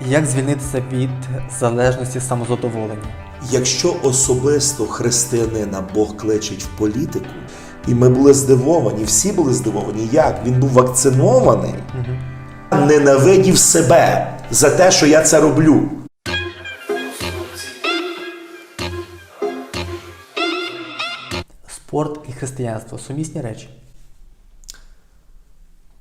Як звільнитися від залежності самозадоволення? Якщо особисто християнина Бог кличить в політику, і ми були здивовані, всі були здивовані, як він був вакцинований, ненавидів себе за те, що я це роблю. Спорт і християнство сумісні речі.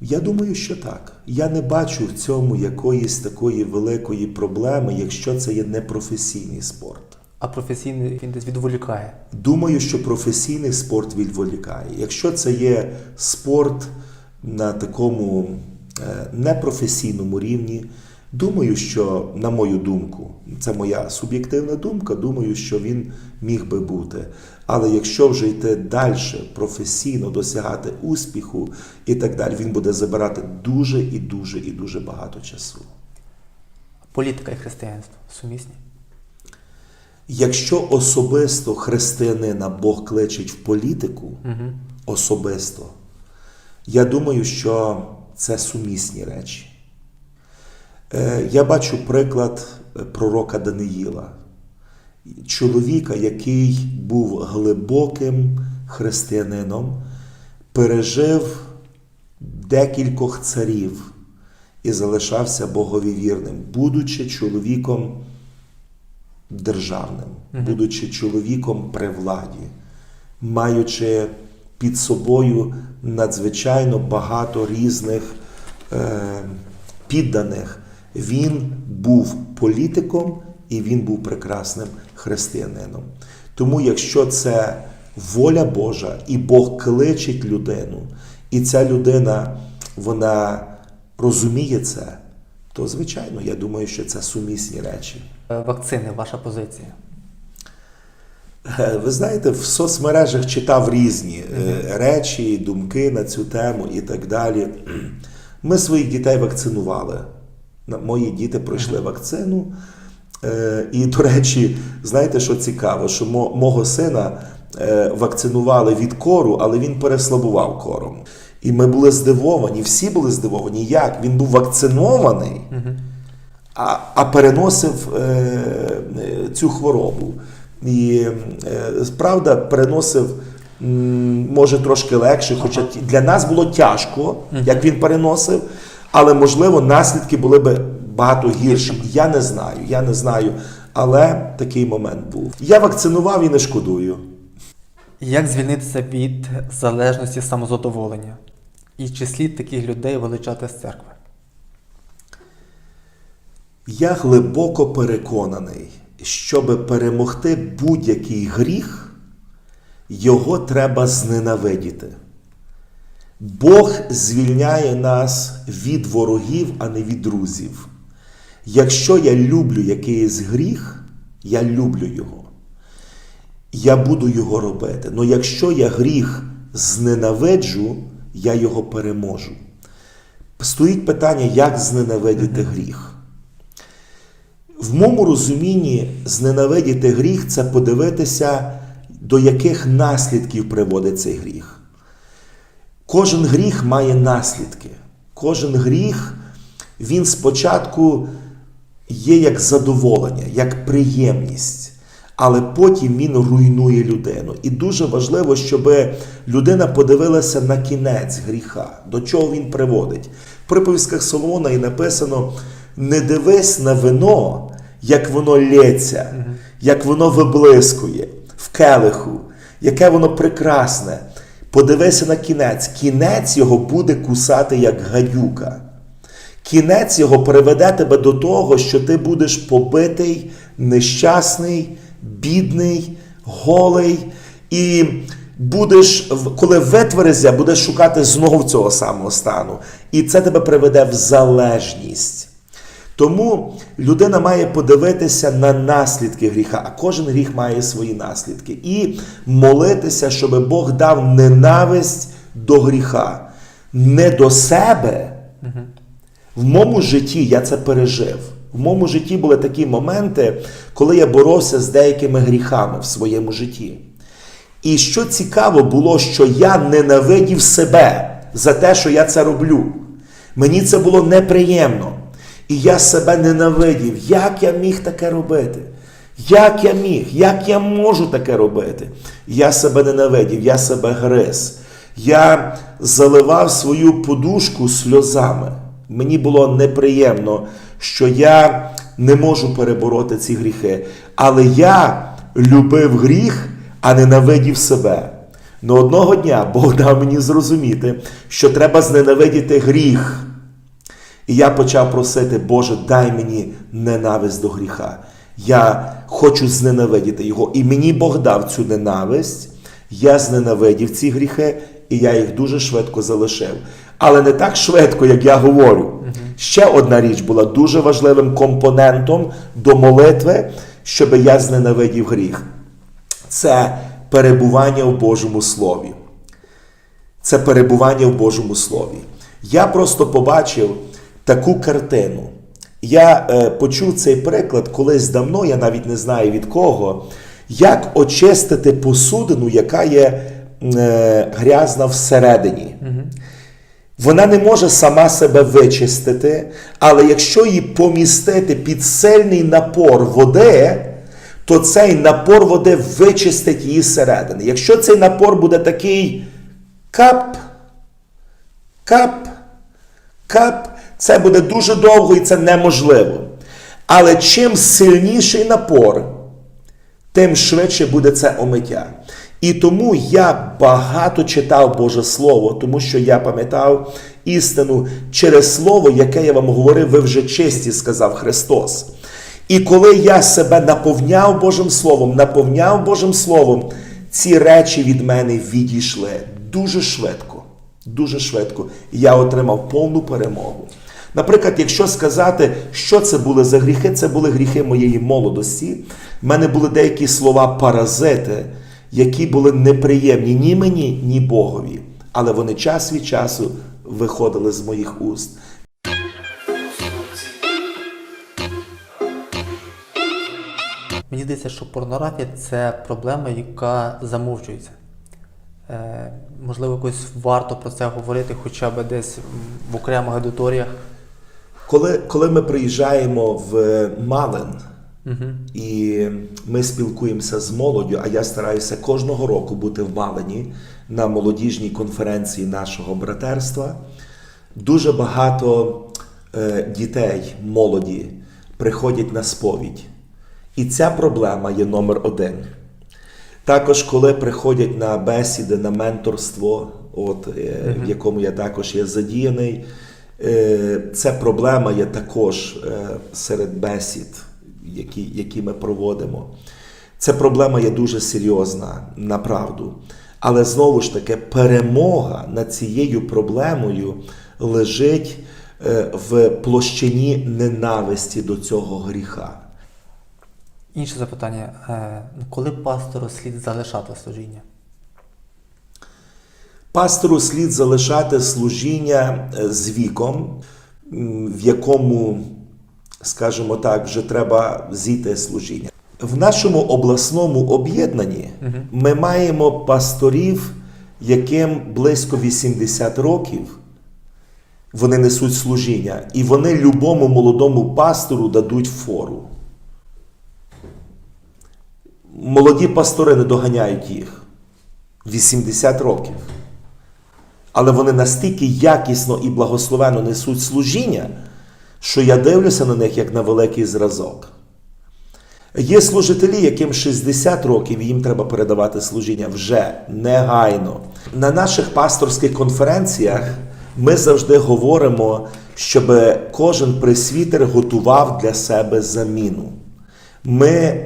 Я думаю, що так. Я не бачу в цьому якоїсь такої великої проблеми, якщо це є непрофесійний спорт. А професійний він десь відволікає. Думаю, що професійний спорт відволікає. Якщо це є спорт на такому е, непрофесійному рівні, думаю, що, на мою думку, це моя суб'єктивна думка, думаю, що він міг би бути. Але якщо вже йти далі, професійно досягати успіху і так далі, він буде забирати дуже і дуже і дуже багато часу. Політика і християнство сумісні. Якщо особисто християнина Бог кличить в політику, Угу. особисто, я думаю, що це сумісні речі. Е, Я бачу приклад е, пророка Даниїла, чоловіка, який був глибоким християнином, пережив декількох царів і залишався Богові вірним, будучи чоловіком державним, будучи чоловіком при владі, маючи під собою надзвичайно багато різних е, підданих, він був політиком і він був прекрасним християнином. Тому, якщо це воля Божа, і Бог кличить людину, і ця людина вона розуміє це, то звичайно, я думаю, що це сумісні речі. Е, Вакцини, ваша позиція. Е, Ви знаєте, в соцмережах читав різні е, речі, думки на цю тему і так далі. Ми своїх дітей вакцинували. Мої діти пройшли вакцину. Е, І, до речі, знаєте, що цікаво, що мого сина е, вакцинували від кору, але він переслабував кором. І ми були здивовані, всі були здивовані, як він був вакцинований, а, а переносив е, цю хворобу. І е, правда, переносив, може, трошки легше, хоча для нас було тяжко, як він переносив, але можливо наслідки були б багато гірші. Я не знаю, я не знаю. Але такий момент був. Я вакцинував і не шкодую. Як звільнитися від залежності самозадоволення? І чи слід таких людей вилучати з церкви? Я глибоко переконаний, щоб перемогти будь-який гріх, його треба зненавидіти. Бог звільняє нас від ворогів, а не від друзів. Якщо я люблю якийсь гріх, я люблю його. Я буду його робити. Але якщо я гріх зненавиджу, я його переможу. Стоїть питання, як зненавидіти гріх. В моєму розумінні зненавидіти гріх це подивитися, до яких наслідків приводить цей гріх. Кожен гріх має наслідки. Кожен гріх, він спочатку є як задоволення, як приємність, але потім він руйнує людину. І дуже важливо, щоб людина подивилася на кінець гріха, до чого він приводить. В приповістках Соломона і написано: не дивись на вино, як воно лється, як воно виблискує в келиху, яке воно прекрасне. Подивися на кінець. Кінець його буде кусати, як гадюка. Кінець його приведе тебе до того, що ти будеш побитий, нещасний, бідний, голий, і будеш, коли витверезя, будеш шукати знову цього самого стану. І це тебе приведе в залежність. Тому людина має подивитися на наслідки гріха, а кожен гріх має свої наслідки. І молитися, щоб Бог дав ненависть до гріха, не до себе. В моєму житті я це пережив. В моєму житті були такі моменти, коли я боровся з деякими гріхами в своєму житті. І що цікаво було, що я ненавидів себе за те, що я це роблю. Мені це було неприємно. І я себе ненавидів. Як я міг таке робити? Як я міг? Як я можу таке робити? Я себе ненавидів, я себе гриз. Я заливав свою подушку сльозами. Мені було неприємно, що я не можу перебороти ці гріхи. Але я любив гріх, а ненавидів себе. Но одного дня Бог дав мені зрозуміти, що треба зненавидіти гріх. І я почав просити, Боже, дай мені ненависть до гріха. Я хочу зненавидіти його. І мені Бог дав цю ненависть. Я зненавидів ці гріхи, і я їх дуже швидко залишив. Але не так швидко, як я говорю. Ще одна річ була дуже важливим компонентом до молитви, щоб я зненавидів гріх. Це перебування в Божому Слові це перебування в Божому Слові. Я просто побачив таку картину. Я е, почув цей приклад колись давно, я навіть не знаю від кого, як очистити посудину, яка є е, грязна всередині. Вона не може сама себе вичистити, але якщо її помістити під сильний напор води, то цей напор води вичистить її зсередини. Якщо цей напор буде такий кап, кап, кап, це буде дуже довго і це неможливо. Але чим сильніший напор, тим швидше буде це омиття. І тому я багато читав Боже Слово, тому що я пам'ятав істину через Слово, яке я вам говорив, ви вже чисті, сказав Христос. І коли я себе наповняв Божим Словом, наповняв Божим Словом, ці речі від мене відійшли дуже швидко. Дуже швидко. Я отримав повну перемогу. Наприклад, якщо сказати, що це були за гріхи, це були гріхи моєї молодості. В мене були деякі слова паразити, які були неприємні ні мені, ні Богові. Але вони час від часу виходили з моїх уст. Мені здається, що порнографія це проблема, яка замовчується. Е, можливо, якось варто про це говорити хоча б десь в окремих аудиторіях. Коли, коли ми приїжджаємо в Малин і ми спілкуємося з молоддю, а я стараюся кожного року бути в Малині на молодіжній конференції нашого братерства, дуже багато е, дітей, молоді приходять на сповідь. І ця проблема є номер один. Також, коли приходять на бесіди, на менторство, от, е, в якому я також є задіяний, е, ця проблема є також е, серед бесід, які, які ми проводимо. Ця проблема є дуже серйозна, направду. Але знову ж таки, перемога над цією проблемою лежить е, в площині ненависті до цього гріха. Інше запитання: Е, коли пастору слід залишати служіння? Пастору слід залишати служіння е, з віком, в якому, скажімо так, вже треба зійти служіння. В нашому обласному об'єднанні ми маємо пасторів, яким близько 80 років. Вони несуть служіння, і вони любому молодому пастору дадуть фору. Молоді пастори не доганяють їх 80 років. Але вони настільки якісно і благословенно несуть служіння, що я дивлюся на них як на великий зразок. Є служителі, яким 60 років їм треба передавати служіння вже негайно. На наших пасторських конференціях ми завжди говоримо, щоб кожен пресвітер готував для себе заміну. Ми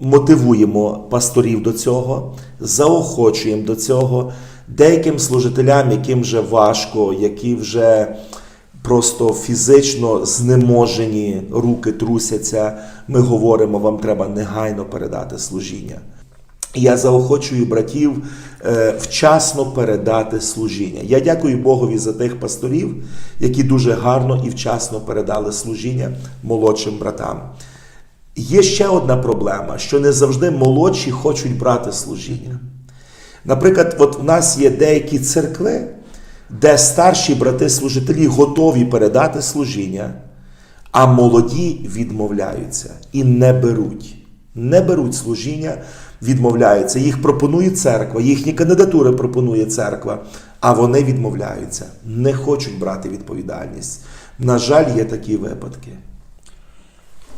мотивуємо пасторів до цього, заохочуємо до цього. Деяким служителям, яким вже важко, які вже просто фізично знеможені, руки трусяться, ми говоримо, вам треба негайно передати служіння. Я заохочую братів е, вчасно передати служіння. Я дякую Богові за тих пасторів, які дуже гарно і вчасно передали служіння молодшим братам. Є ще одна проблема, що не завжди молодші хочуть брати служіння. Наприклад, от в нас є деякі церкви, де старші брати-служителі готові передати служіння, а молоді відмовляються і не беруть. Не беруть служіння, відмовляються. Їх пропонує церква, їхні кандидатури пропонує церква, а вони відмовляються, не хочуть брати відповідальність. На жаль, є такі випадки.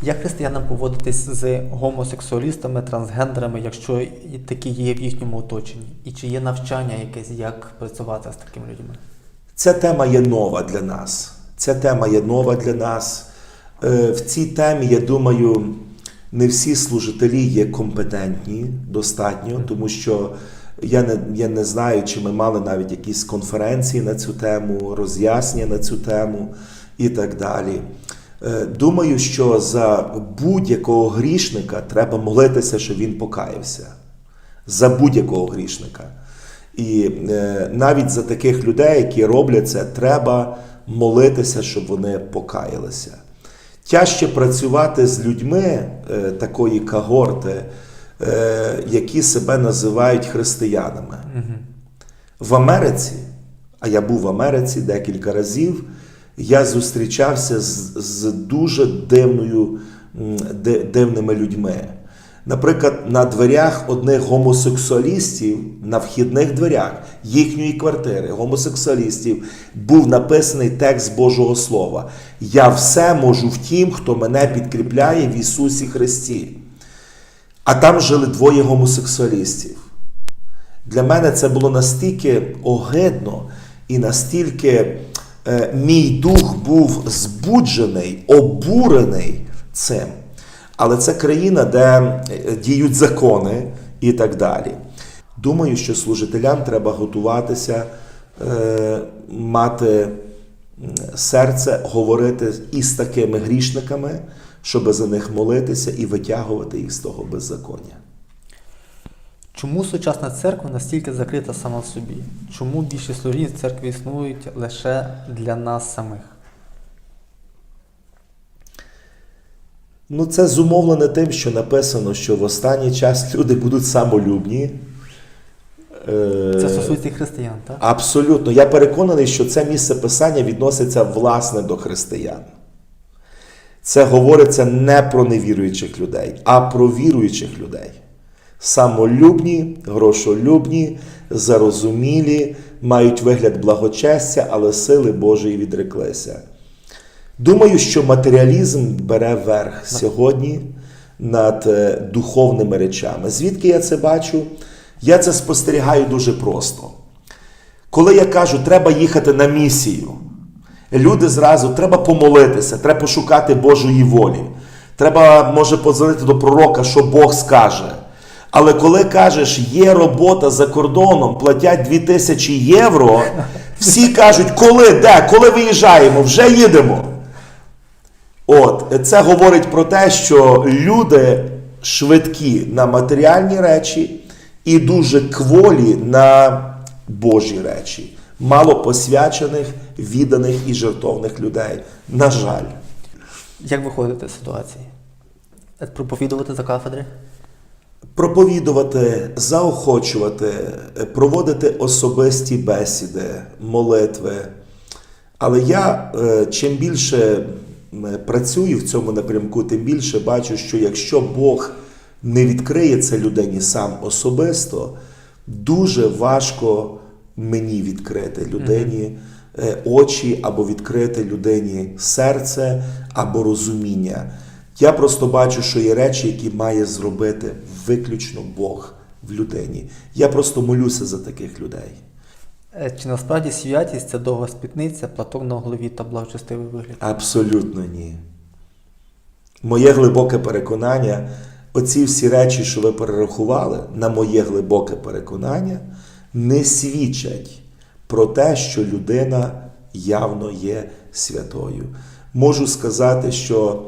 Як християнам поводитись з гомосексуалістами, трансгендерами, якщо такі є в їхньому оточенні? І чи є навчання якесь, як працювати з такими людьми? Ця тема є нова для нас. Ця тема є нова для нас. Е, В цій темі, я думаю, не всі служителі є компетентні достатньо, тому що я не, я не знаю, чи ми мали навіть якісь конференції на цю тему, роз'яснення на цю тему і так далі. Е, Думаю, що за будь-якого грішника треба молитися, щоб він покаявся. За будь-якого грішника. І е, навіть за таких людей, які роблять це, треба молитися, щоб вони покаялися. Тяжче працювати з людьми е, такої когорти, які себе називають християнами. В Америці, а я був в Америці декілька разів, я зустрічався з, з дуже дивною, ди- дивними людьми. Наприклад, на дверях одних гомосексуалістів, на вхідних дверях їхньої квартири, гомосексуалістів, був написаний текст Божого Слова. Я все можу в тім, хто мене підкріпляє в Ісусі Христі. А там жили двоє гомосексуалістів. Для мене це було настільки огидно і настільки мій дух був збуджений, обурений цим. Але це країна, де е, діють закони і так далі. Думаю, що служителям треба готуватися, е, мати серце, говорити із такими грішниками, щоб за них молитися і витягувати їх з того беззаконня. Чому сучасна церква настільки закрита сама в собі? Чому більшість служінь в церкві існують лише для нас самих? Ну, це зумовлене тим, що написано, що в останній час люди будуть самолюбні. Е, Це стосується християн, так? Абсолютно. Я переконаний, що це місце писання відноситься власне до християн. Це говориться не про невіруючих людей, а про віруючих людей. Самолюбні, грошолюбні, зарозумілі, мають вигляд благочестя, але сили Божої відреклися. Думаю, що матеріалізм бере верх сьогодні над е, духовними речами. Звідки я це бачу? Я це спостерігаю дуже просто. Коли я кажу, треба їхати на місію, люди зразу треба помолитися, треба пошукати Божої волі. Треба, може, подзвонити до пророка, що Бог скаже. Але коли кажеш, є робота за кордоном, платять 2000 євро, всі кажуть, коли, де, коли виїжджаємо, вже їдемо. От, це говорить про те, що люди швидкі на матеріальні речі і дуже кволі на Божі речі. Мало посвячених, відданих і жертовних людей. На жаль. Як виходити з ситуації? Проповідувати за кафедри? Проповідувати, заохочувати, проводити особисті бесіди, молитви. Але я е, чим більше працюю в цьому напрямку, тим більше бачу, що якщо Бог не відкриє це людині сам особисто, дуже важко мені відкрити людині е, очі або відкрити людині серце або розуміння. Я просто бачу, що є речі, які має зробити виключно Бог в людині. Я просто молюся за таких людей. Е, Чи насправді святість це довга спітниця, платок на голові та благочестивий вигляд? Абсолютно ні. Моє глибоке переконання, оці всі речі, що ви перерахували, на моє глибоке переконання, не свідчать про те, що людина явно є святою. Можу сказати, що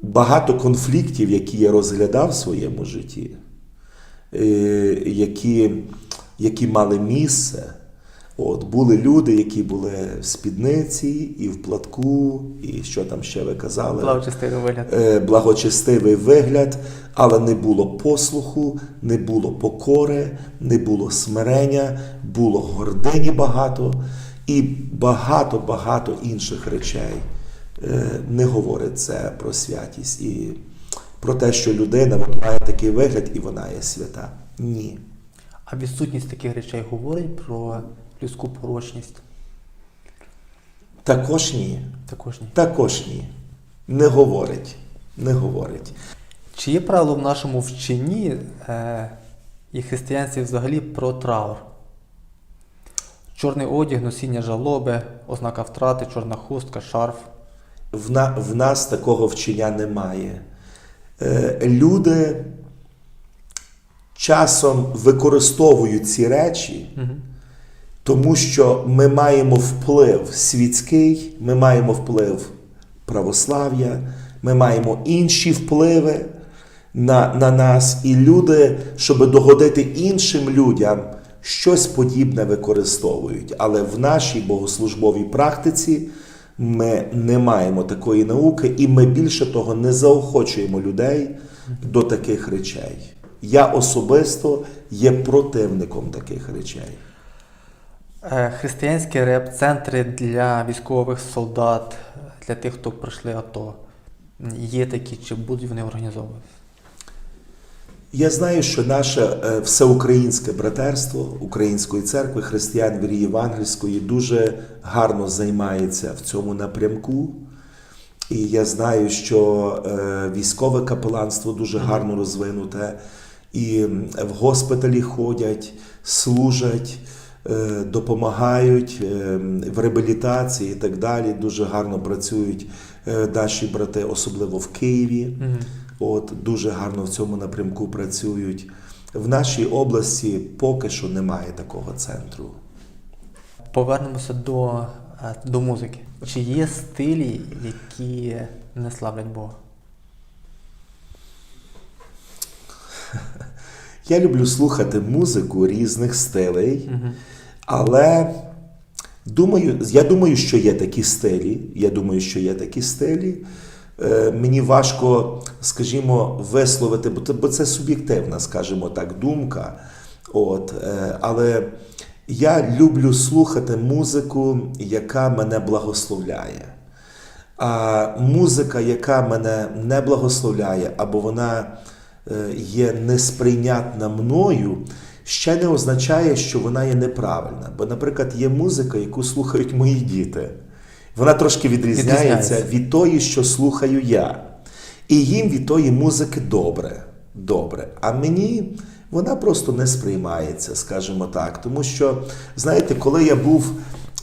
багато конфліктів, які я розглядав в своєму житті, е, які, які мали місце. От, були люди, які були в спідниці і в платку, і що там ще ви казали? Благочестивий вигляд. Е, благочестивий вигляд, але не було послуху, не було покори, не було смирення, було гордині багато і багато-багато інших речей. Е, не говорить це про святість і про те, що людина от має такий вигляд і вона є свята. Ні. А відсутність таких речей говорить про людську порочність? Також ні. Також ні. Також ні. Не говорить. Не говорить. Чи є правило в нашому вченні е, і християнстві взагалі про траур? Чорний одяг, носіння жалоби, ознака втрати, чорна хустка, шарф. В, на, в нас такого вчення немає. Е, люди часом використовують ці речі, Угу. тому що ми маємо вплив світський, ми маємо вплив православ'я, ми маємо інші впливи на, на нас, і люди, щоб догодити іншим людям, щось подібне використовують. Але в нашій богослужбовій практиці ми не маємо такої науки, і ми більше того не заохочуємо людей до таких речей. Я особисто є противником таких речей. Е, Християнські реп-центри для військових солдат, для тих, хто пройшли АТО. Є такі, чи будуть вони організовуватися? Я знаю, що наше е, всеукраїнське братерство Української церкви християн вірі Євангельської дуже гарно займається в цьому напрямку. І я знаю, що е, військове капеланство дуже гарно розвинуте, і в госпіталі ходять, служать, е, допомагають в реабілітації і так далі. Дуже гарно працюють наші брати, особливо в Києві. От дуже гарно в цьому напрямку працюють. В нашій області поки що немає такого центру. Повернемося до, е, до музики. Чи є стилі, які не славлять Бога? Я люблю слухати музику різних стилей, Угу. але думаю, я думаю, що є такі стилі. Я думаю, що є такі стилі. Е, Мені важко, скажімо, висловити, бо це, суб'єктивна, скажімо так, думка. От, е, але я люблю слухати музику, яка мене благословляє. А музика, яка мене не благословляє, або вона е, є несприйнятна мною, ще не означає, що вона є неправильна. Бо, наприклад, є музика, яку слухають мої діти. Вона трошки відрізняється Відрізняється. від тої, що слухаю я. І їм від тої музики добре. Добре. А мені вона просто не сприймається, скажімо так. Тому що, знаєте, коли я був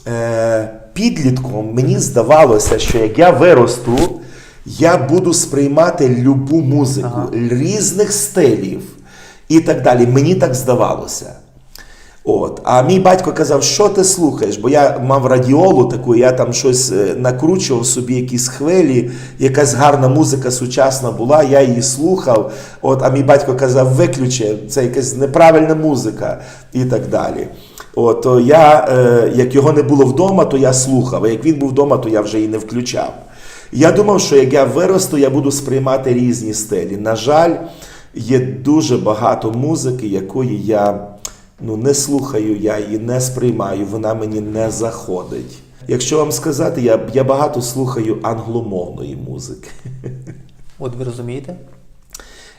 е, підлітком, мені здавалося, що як я виросту, я буду сприймати любу музику Ага. різних стилів і так далі. Мені так здавалося. От. А мій батько казав, що ти слухаєш? Бо я мав радіолу таку, я там щось е, накручував собі якісь хвилі, якась гарна музика сучасна була, я її слухав. От, а мій батько казав, виключи, це якась неправильна музика і так далі. От, то я, е, як його не було вдома, то я слухав, а як він був вдома, то я вже і не включав. Я думав, що як я виросту, я буду сприймати різні стилі. На жаль, є дуже багато музики, якої я ну, не слухаю, я її не сприймаю, вона мені не заходить. Якщо вам сказати, я, я багато слухаю англомовної музики. От ви розумієте?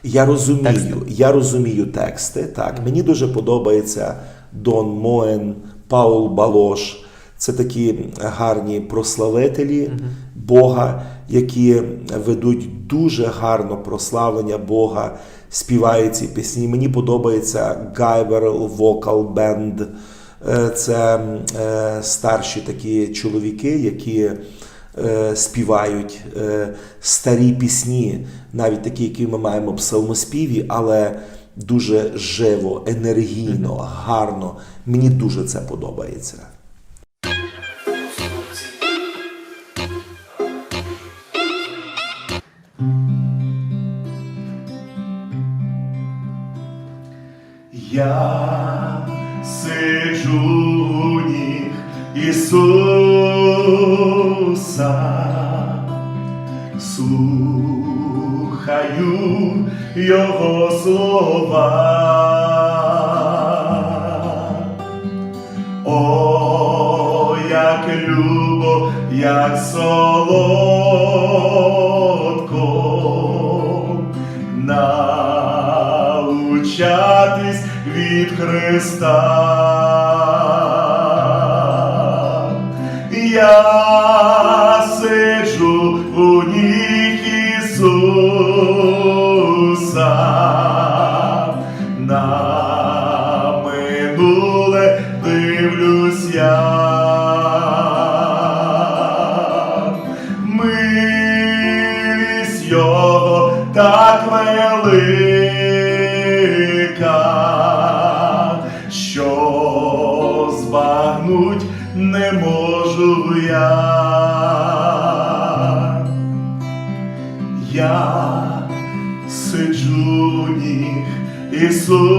Я розумію, Тексти. я розумію тексти. Так, мені дуже подобається Дон Моен, Паул Балош. Це такі гарні прославителі Бога, які ведуть дуже гарно прославлення Бога, співають ці пісні. Мені подобається Гайверл Vocal Band. Е, Це е, старші такі чоловіки, які е, співають старі пісні, навіть такі, які ми маємо в псалмоспіві, але дуже живо, енергійно, гарно. Мені дуже це подобається. Я сиджу у ніг Ісуса, слухаю Його слова. О, як любо як солодко, від Христа. Я сиджу у ніг Ісуса, на минуле дивлюсь я. Милість Його так велика, я. Я сиджу ніг Ісуса,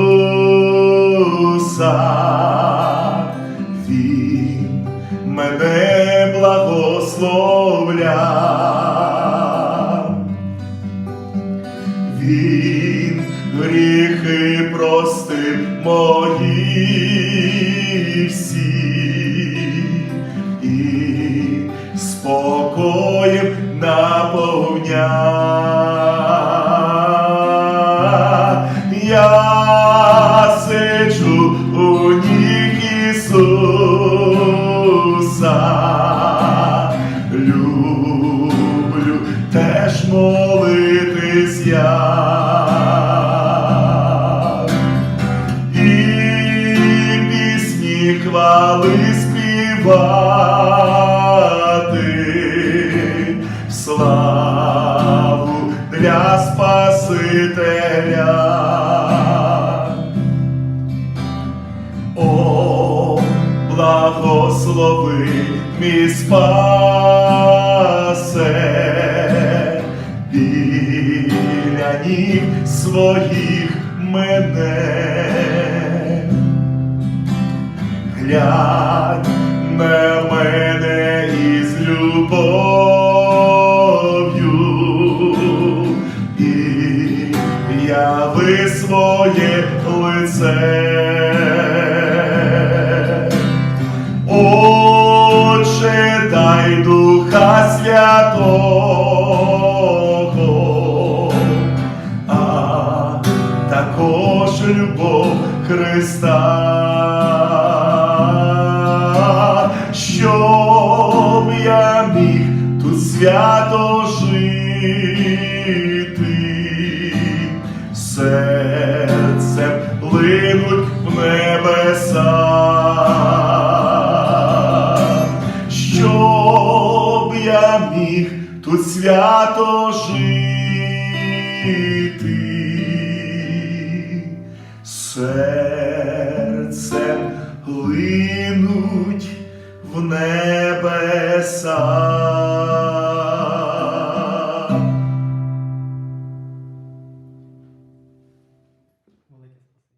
благослови мій спасе, біля ніг своїх мене. Глянь на мене із любов'ю і яви своє лице. Любов Христа, щоб я міг тут свято